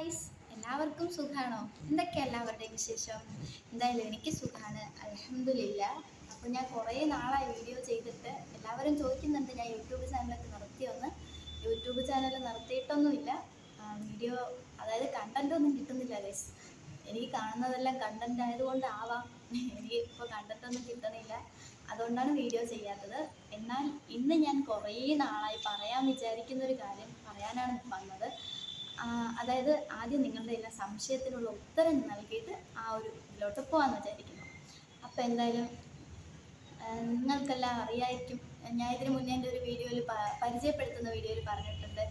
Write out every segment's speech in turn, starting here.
Guys എല്ലാവർക്കും സുഖാണോ? എന്തൊക്കെയാ എല്ലാവരുടെയും വിശേഷം? എന്തായാലും എനിക്ക് സുഖാണ്. അലഹമില്ല അപ്പോൾ ഞാൻ കുറേ നാളായി വീഡിയോ ചെയ്തിട്ട് എല്ലാവരും ചോദിക്കുന്നുണ്ട്. ഞാൻ യൂട്യൂബ് ചാനലൊക്കെ നിർത്തിയൊന്ന് യൂട്യൂബ് ചാനൽ നിർത്തിയിട്ടൊന്നുമില്ല വീഡിയോ അതായത് കണ്ടന്റ് ഒന്നും കിട്ടുന്നില്ല ഗൈസ് എനിക്ക് കാണുന്നതെല്ലാം കണ്ടന്റ് ആയതുകൊണ്ട് ആവാം എനിക്ക് ഇപ്പോൾ കണ്ടന്റ് ഒന്നും കിട്ടണില്ല. അതുകൊണ്ടാണ് വീഡിയോ ചെയ്യാത്തത്. എന്നാൽ ഇന്ന് ഞാൻ കുറേ നാളായി പറയാൻ വിചാരിക്കുന്ന ഒരു കാര്യം പറയാനാണ് വന്നത്. അതായത് ആദ്യം നിങ്ങളുടെ എല്ലാ സംശയത്തിനുള്ള ഉത്തരം നൽകിയിട്ട് ആ ഒരു ഇതിലോട്ട് പോകാമെന്ന് വിചാരിക്കുന്നു. അപ്പോൾ എന്തായാലും നിങ്ങൾക്കെല്ലാം അറിയായിരിക്കും. ഞാൻ ഇതിനു മുന്നേ എന്റെ ഒരു വീഡിയോയിൽ പരിചയപ്പെടുത്തുന്ന വീഡിയോയിൽ പറഞ്ഞിട്ടുണ്ട്.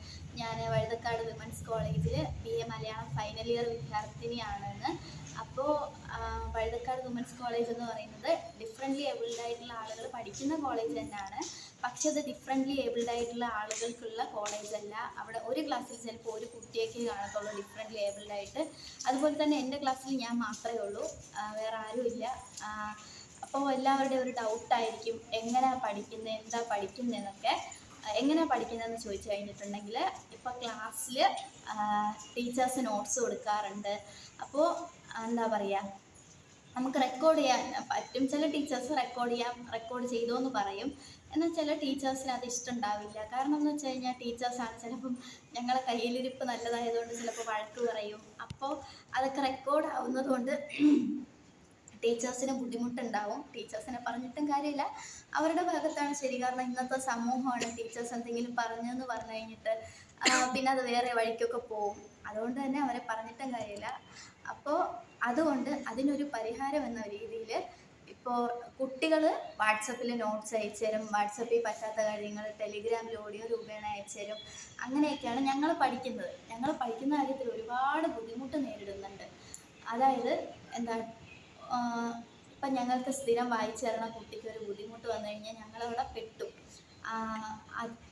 ഞാൻ വഴുതക്കാട് വിമൻസ് കോളേജിൽ B A Malayalam final year വിദ്യാർത്ഥിനിയാണെന്ന്. അപ്പോൾ വഴുതക്കാട് വിമൻസ് കോളേജ് എന്ന് പറയുന്നത് ഡിഫറെന്റ്ലി ഏബിൾഡ് ആയിട്ടുള്ള ആളുകൾ പഠിക്കുന്ന കോളേജ് തന്നെയാണ്. പക്ഷെ അത് ഡിഫറെന്റ്ലി ഏബിൾഡ് ആയിട്ടുള്ള ആളുകൾക്കുള്ള കോളേജ് അല്ല. അവിടെ ഒരു ക്ലാസ്സിൽ ചിലപ്പോൾ ഒരു കുട്ടിയൊക്കെ കാണത്തുള്ളൂ ഡിഫറെന്റ്ലി ഏബിൾഡ് ആയിട്ട്. അതുപോലെ തന്നെ എന്റെ ക്ലാസ്സിൽ ഞാൻ മാത്രമേ ഉള്ളൂ. വേറെ ആരുമില്ല അപ്പോൾ എല്ലാവരുടെയും ഒരു ഡൗട്ടായിരിക്കും എങ്ങനെ പഠിക്കുന്നത് എന്താ പഠിക്കുന്നതെന്നൊക്കെ എങ്ങനെ പഠിക്കുന്നതെന്ന് ചോദിച്ചു കഴിഞ്ഞിട്ടുണ്ടെങ്കിൽ ഇപ്പോൾ ക്ലാസ്സിൽ ടീച്ചേഴ്സ് നോട്ട്സ് കൊടുക്കാറുണ്ട്. അപ്പോൾ എന്താ പറയുക നമുക്ക് റെക്കോർഡ് ചെയ്യാൻ പറ്റും. ചില ടീച്ചേഴ്സ് റെക്കോർഡ് ചെയ്യാം റെക്കോർഡ് ചെയ്തോ എന്ന് പറയും. എന്നാൽ ചില ടീച്ചേഴ്സിന് അത് ഇഷ്ടമുണ്ടാവില്ല. കാരണം എന്ന് വെച്ച് കഴിഞ്ഞാൽ ടീച്ചേഴ്സാണ് ചിലപ്പം ഞങ്ങളെ കയ്യിലിരിപ്പ് നല്ലതായതുകൊണ്ട് ചിലപ്പോൾ വഴക്ക് പറയും. അപ്പോൾ അതൊക്കെ റെക്കോർഡ് ആവുന്നത് കൊണ്ട് ടീച്ചേഴ്സിന് ബുദ്ധിമുട്ടുണ്ടാവും. ടീച്ചേഴ്സിനെ പറഞ്ഞിട്ടും കാര്യമില്ല. അവരുടെ ഭാഗത്താണ് ശരി. കാരണം ഇന്നത്തെ സമൂഹമാണ് ടീച്ചേഴ്സ് എന്തെങ്കിലും പറഞ്ഞെന്ന് പറഞ്ഞു കഴിഞ്ഞിട്ട് പിന്നെ അത് വേറെ വഴിക്കൊക്കെ പോവും. അതുകൊണ്ട് തന്നെ അവരെ പറഞ്ഞിട്ടും കാര്യമില്ല. അപ്പോൾ അതുകൊണ്ട് അതിനൊരു പരിഹാരം എന്ന രീതിയിൽ ഇപ്പോൾ കുട്ടികൾ വാട്സപ്പിൽ നോട്ട്സ് അയച്ചു തരും. വാട്സപ്പിൽ പറ്റാത്ത കാര്യങ്ങൾ ടെലിഗ്രാമിൽ ഓഡിയോ രൂപേണ അയച്ചു തരും. അങ്ങനെയൊക്കെയാണ് ഞങ്ങൾ പഠിക്കുന്നത്. ഞങ്ങൾ പഠിക്കുന്ന കാര്യത്തിൽ ഒരുപാട് ബുദ്ധിമുട്ട് നേരിടുന്നുണ്ട്. അതായത് എന്താ ഇപ്പം ഞങ്ങൾക്ക് സ്ഥിരം വായിച്ചു തരണ കുട്ടിക്ക് ഒരു ബുദ്ധിമുട്ട് വന്നു കഴിഞ്ഞാൽ ഞങ്ങളവിടെ പെട്ടു.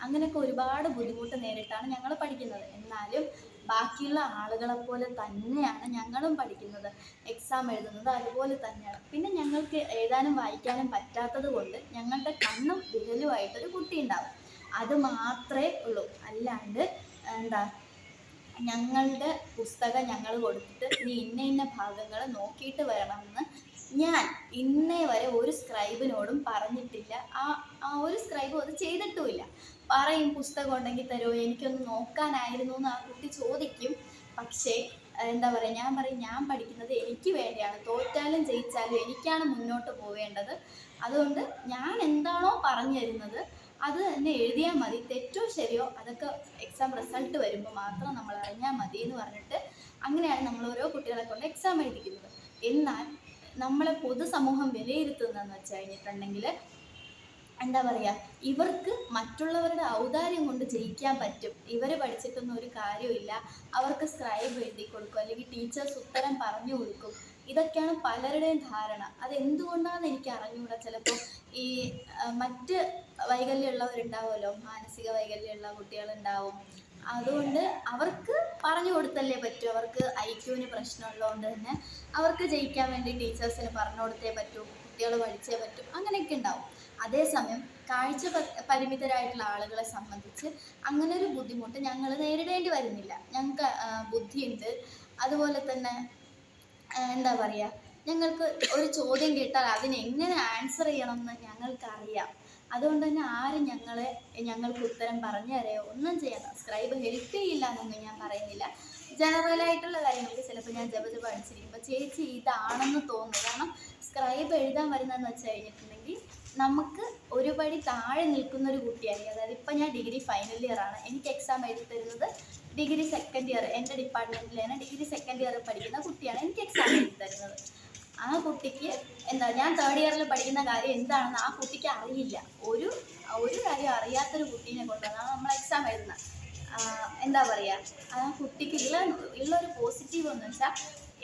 അങ്ങനെയൊക്കെ ഒരുപാട് ബുദ്ധിമുട്ട് നേരിട്ടാണ് ഞങ്ങൾ പഠിക്കുന്നത്. എന്നാലും ബാക്കിയുള്ള ആളുകളെ പോലെ തന്നെയാണ് ഞങ്ങളും പഠിക്കുന്നത്. എക്സാം എഴുതുന്നത് അതുപോലെ തന്നെയാണ്. പിന്നെ ഞങ്ങൾക്ക് എഴുതാനും വായിക്കാനും പറ്റാത്തത് കൊണ്ട് ഞങ്ങളുടെ കണ്ണും വിരലുമായിട്ടൊരു കുട്ടി ഉണ്ടാവും. അത് മാത്രമേ ഉള്ളൂ. അല്ലാണ്ട് എന്താ ഞങ്ങളുടെ പുസ്തകം ഞങ്ങൾ കൊടുത്തിട്ട് നീ ഇന്ന ഇന്ന ഭാഗങ്ങൾ നോക്കിയിട്ട് വരണമെന്ന് ഞാൻ ഇന്നേ വരെ ഒരു സ്ക്രൈബിനോടും പറഞ്ഞിട്ടില്ല. ആ ആ ഒരു സ്ക്രൈബും അത് ചെയ്തിട്ടുമില്ല. പറയും പുസ്തകം ഉണ്ടെങ്കിൽ തരുമോ എനിക്കൊന്ന് നോക്കാനായിരുന്നു എന്ന് ആ കുട്ടി ചോദിക്കും. പക്ഷേ എന്താ പറയുക ഞാൻ പറയും ഞാൻ പഠിക്കുന്നത് എനിക്ക് വേണ്ടിയാണ്. തോറ്റാലും ജയിച്ചാലും എനിക്കാണ് മുന്നോട്ട് പോവേണ്ടത്. അതുകൊണ്ട് ഞാൻ എന്താണോ പറഞ്ഞു തരുന്നത് അത് തന്നെ എഴുതിയാൽ മതി. തെറ്റോ ശരിയോ അതൊക്കെ എക്സാം റിസൾട്ട് വരുമ്പോൾ മാത്രം നമ്മൾ അറിഞ്ഞാൽ മതി എന്ന് പറഞ്ഞിട്ട് അങ്ങനെയാണ് നമ്മൾ ഓരോ കുട്ടികളെ കൊണ്ട് എക്സാം എഴുതിക്കുന്നത്. എന്നാൽ നമ്മളെ പൊതുസമൂഹം വിലയിരുത്തുന്നതെന്ന് വെച്ച് കഴിഞ്ഞിട്ടുണ്ടെങ്കിൽ എന്താ പറയുക ഇവർക്ക് മറ്റുള്ളവരുടെ ഔദാര്യം കൊണ്ട് ജയിക്കാൻ പറ്റും. ഇവർ പഠിച്ചിട്ടൊന്നും ഒരു കാര്യമില്ല അവർക്ക് സ്ക്രൈബ് എഴുതി കൊടുക്കും അല്ലെങ്കിൽ ടീച്ചേഴ്സ് ഉത്തരം പറഞ്ഞു കൊടുക്കും. ഇതൊക്കെയാണ് പലരുടെയും ധാരണ. അതെന്തുകൊണ്ടാണെന്ന് എനിക്ക് അറിഞ്ഞുകൂടാ ചിലപ്പോൾ ഈ മറ്റ് വൈകല്യമുള്ളവരുണ്ടാവുമല്ലോ? മാനസിക വൈകല്യമുള്ള കുട്ടികളുണ്ടാവും. അതുകൊണ്ട് അവർക്ക് പറഞ്ഞു കൊടുത്തല്ലേ പറ്റൂ. അവർക്ക് ഐക്യുവിന് പ്രശ്നമുള്ളതുകൊണ്ട് തന്നെ അവർക്ക് ജയിക്കാൻ വേണ്ടി ടീച്ചേഴ്സിന് പറഞ്ഞു കൊടുത്തേ പറ്റൂ കുട്ടികൾ പഠിച്ചേ പറ്റൂ അങ്ങനെയൊക്കെ ഉണ്ടാവും. അതേസമയം കാഴ്ച പരിമിതരായിട്ടുള്ള ആളുകളെ സംബന്ധിച്ച് അങ്ങനെ ഒരു ബുദ്ധിമുട്ട് ഞങ്ങൾ നേരിടേണ്ടി വരുന്നില്ല. ഞങ്ങൾക്ക് ബുദ്ധിയുണ്ട്. അതുപോലെ തന്നെ എന്താ പറയുക ഞങ്ങൾക്ക് ഒരു ചോദ്യം കേട്ടാൽ അതിന് എങ്ങനെ ആൻസർ ചെയ്യണം ചെയ്യണമെന്ന് ഞങ്ങൾക്കറിയാം. അതുകൊണ്ട് തന്നെ ആരും ഞങ്ങളെ ഞങ്ങൾക്ക് ഉത്തരം പറഞ്ഞു തരയോ? ഒന്നും ചെയ്യാം സ്ക്രൈബ് ഹെൽപ്പ് ചെയ്യില്ല എന്നൊന്നും ഞാൻ പറയുന്നില്ല. ജനറലായിട്ടുള്ള കാര്യങ്ങൾക്ക് ചിലപ്പോൾ ഞാൻ ജപ ജപ അടിച്ചിരിക്കുമ്പോൾ ചേച്ചി ഇതാണെന്ന് തോന്നുന്നു. കാരണം സ്ക്രൈബ് എഴുതാൻ വരുന്നതെന്ന് വെച്ച് കഴിഞ്ഞിട്ടുണ്ടെങ്കിൽ നമുക്ക് ഒരു പടി താഴെ നിൽക്കുന്ന ഒരു കുട്ടിയായിരിക്കും. അതായത് ഇപ്പം ഞാൻ ഡിഗ്രി ഫൈനൽ ഇയർ ആണ്. എനിക്ക് എക്സാം എഴുതി തരുന്നത് ഡിഗ്രി സെക്കൻഡ് ഇയർ എന്റെ ഡിപ്പാർട്ട്മെന്റിൽ തന്നെ ഡിഗ്രി സെക്കൻഡ് ഇയർ പഠിക്കുന്ന കുട്ടിയാണ് എനിക്ക് എക്സാം എഴുതി തരുന്നത്. ആ കുട്ടിക്ക് എന്താ ഞാൻ തേർഡ് ഇയറിൽ പഠിക്കുന്ന കാര്യം എന്താണെന്ന് ആ കുട്ടിക്ക് അറിയില്ല. ഒരു ഒരു കാര്യം അറിയാത്തൊരു കുട്ടീനെ കൊണ്ടാണ് നമ്മൾ എക്സാം എഴുതുന്നത് എന്താ പറയുക ആ കുട്ടിക്ക് ഉള്ള ഉള്ള ഒരു പോസിറ്റീവ് എന്ന് വെച്ചാൽ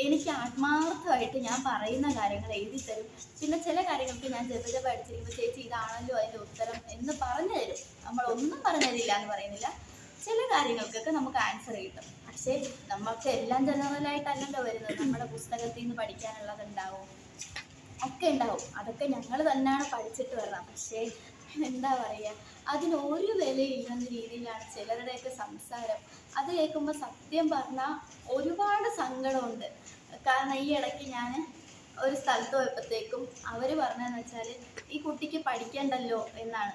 എനിക്ക് ആത്മാർത്ഥമായിട്ട് ഞാൻ പറയുന്ന കാര്യങ്ങൾ എഴുതി തരും പിന്നെ ചില കാര്യങ്ങൾക്ക് ഞാൻ ജപ ജപ അടിച്ചിരിക്കുമ്പോൾ ചേച്ചി ഇതാണല്ലോ അതിന്റെ ഉത്തരം എന്ന് പറഞ്ഞു തരും. നമ്മൾ ഒന്നും പറഞ്ഞു തരില്ല എന്ന് പറയുന്നില്ല. ചില കാര്യങ്ങൾക്കൊക്കെ നമുക്ക് ആൻസർ കിട്ടും. പക്ഷേ നമുക്ക് എല്ലാം ജനറലായിട്ടല്ലല്ലോ വരുന്നത്. നമ്മുടെ പുസ്തകത്തിൽ നിന്ന് പഠിക്കാനുള്ളതുണ്ടാവും. ഒക്കെ ഉണ്ടാവും. അതൊക്കെ ഞങ്ങൾ തന്നെയാണ് പഠിച്ചിട്ട് വരണം പക്ഷേ എന്താ പറയുക അതിന് ഒരു വിലയില്ലെന്ന രീതിയിലാണ് ചിലരുടെയൊക്കെ സംസാരം. അത് കേൾക്കുമ്പോൾ സത്യം പറഞ്ഞാൽ ഒരുപാട് സങ്കടമുണ്ട്. കാരണം ഈ ഇടയ്ക്ക് ഞാൻ ഒരു സ്ഥലത്ത് പോയപ്പോഴത്തേക്കും അവർ പറഞ്ഞതെന്ന് വെച്ചാൽ ഈ കുട്ടിക്ക് പഠിക്കണ്ടല്ലോ എന്നാണ്.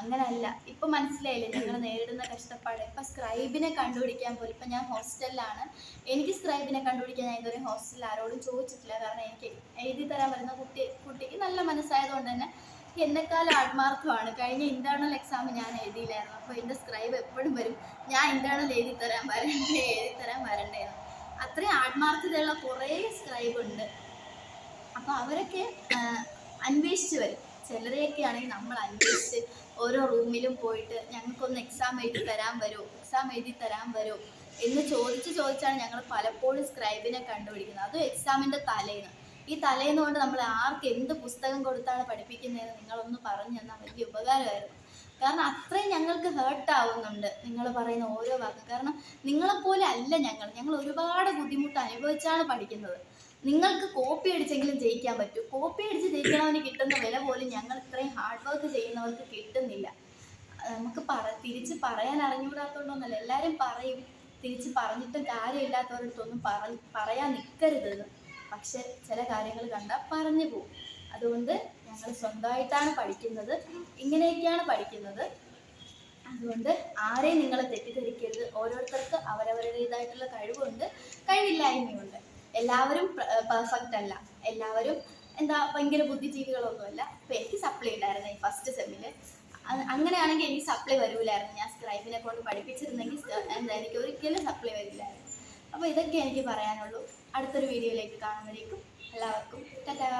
അങ്ങനല്ല. ഇപ്പം മനസ്സിലായില്ലേ? ഞങ്ങൾ നേരിടുന്ന കഷ്ടപ്പാട്. ഇപ്പം സ്ക്രൈബിനെ കണ്ടുപിടിക്കാൻ പോലും ഇപ്പം ഞാൻ ഹോസ്റ്റലിലാണ്. എനിക്ക് സ്ക്രൈബിനെ കണ്ടുപിടിക്കാൻ ഞാൻ ഇതുവരെ ഹോസ്റ്റലിൽ ആരോടും ചോദിച്ചിട്ടില്ല. കാരണം എനിക്ക് എഴുതി തരാൻ വരുന്ന കുട്ടി കുട്ടിക്ക് നല്ല മനസ്സായതുകൊണ്ട് തന്നെ എന്നെക്കാളും ആത്മാർത്ഥമാണ്. കഴിഞ്ഞ ഇന്റേണൽ എക്സാം ഞാൻ എഴുതിയില്ലായിരുന്നു. അപ്പോൾ എന്റെ സ്ക്രൈബ് എപ്പോഴും വരും. ഞാൻ ഇന്റേണൽ എഴുതി തരാൻ വരണ്ടേ എഴുതി തരാൻ വരണ്ടേന്ന് അത്രയും ആത്മാർത്ഥതയുള്ള കുറേ സ്ക്രൈബ് ഉണ്ട്. അപ്പോൾ അവരൊക്കെ അന്വേഷിച്ച് വരും. ചിലരെയൊക്കെ ആണെങ്കിൽ നമ്മൾ അന്വേഷിച്ച് ഓരോ റൂമിലും പോയിട്ട് ഞങ്ങൾക്കൊന്ന് എക്സാം എഴുതി തരാൻ വരുമോ എക്സാം എഴുതി തരാൻ വരുമോ എന്ന് ചോദിച്ച് ചോദിച്ചാണ് ഞങ്ങൾ പലപ്പോഴും സ്ക്രൈബിനെ കണ്ടുപിടിക്കുന്നത്. അതും എക്സാമിന്റെ തലേന്ന്. ഈ തലേന്ന് കൊണ്ട് നമ്മൾ ആർക്ക് എന്ത് പുസ്തകം കൊടുത്താണ് പഠിപ്പിക്കുന്നതെന്ന് നിങ്ങളൊന്ന് പറഞ്ഞു തന്നാൽ വലിയ ഉപകാരമായിരുന്നു. കാരണം അത്രയും ഞങ്ങൾക്ക് ഹേർട്ട് ആവുന്നുണ്ട് നിങ്ങൾ പറയുന്ന ഓരോ വാക്കും. കാരണം നിങ്ങളെപ്പോലെ അല്ല ഞങ്ങൾ. ഞങ്ങൾ ഒരുപാട് ബുദ്ധിമുട്ട് അനുഭവിച്ചാണ് പഠിക്കുന്നത്. നിങ്ങൾക്ക് കോപ്പി അടിച്ചെങ്കിലും ജയിക്കാൻ പറ്റും. കോപ്പി അടിച്ച് ജയിക്കണവന് കിട്ടുന്ന വില പോലും ഞങ്ങൾ ഇത്രയും ഹാർഡ് വർക്ക് ചെയ്യുന്നവർക്ക് കിട്ടുന്നില്ല. നമുക്ക് പറ തിരിച്ച് പറയാൻ അറിഞ്ഞുകൂടാത്തോണ്ടൊന്നല്ല എല്ലാവരും പറയും തിരിച്ച് പറഞ്ഞിട്ടും കാര്യമില്ലാത്തവരടുത്തൊന്നും പറ പറയാൻ നിൽക്കരുത് പക്ഷെ ചില കാര്യങ്ങൾ കണ്ടാൽ പറഞ്ഞു പോകും അതുകൊണ്ട് ഞങ്ങൾ സ്വന്തമായിട്ടാണ് പഠിക്കുന്നത്. ഇങ്ങനെയൊക്കെയാണ് പഠിക്കുന്നത്. അതുകൊണ്ട് ആരെയും നിങ്ങളെ തെറ്റിദ്ധരിക്കരുത്. ഓരോരുത്തർക്ക് അവരവരുടേതായിട്ടുള്ള കഴിവുണ്ട് കഴിവില്ലായ്മയുണ്ട്. എല്ലാവരും പെർഫെക്റ്റ് അല്ല. എല്ലാവരും എന്താ ഭയങ്കര ബുദ്ധിജീവികളൊന്നുമല്ല. ഇപ്പം എനിക്ക് സപ്ലൈ ഉണ്ടായിരുന്നു ഈ ഫസ്റ്റ് സെമ്മിൽ അങ്ങനെയാണെങ്കിൽ എനിക്ക് സപ്ലൈ വരൂലായിരുന്നു. ഞാൻ സ്ക്രൈബിനെ കൊണ്ട് പഠിപ്പിച്ചിരുന്നെങ്കിൽ എന്താ എനിക്ക് ഒരിക്കലും സപ്ലൈ വരില്ലായിരുന്നു. അപ്പോൾ ഇതൊക്കെ എനിക്ക് പറയാനുള്ളൂ. അടുത്തൊരു വീഡിയോയിലേക്ക് കാണുമ്പോഴേക്കും എല്ലാവർക്കും ടാറ്റാ.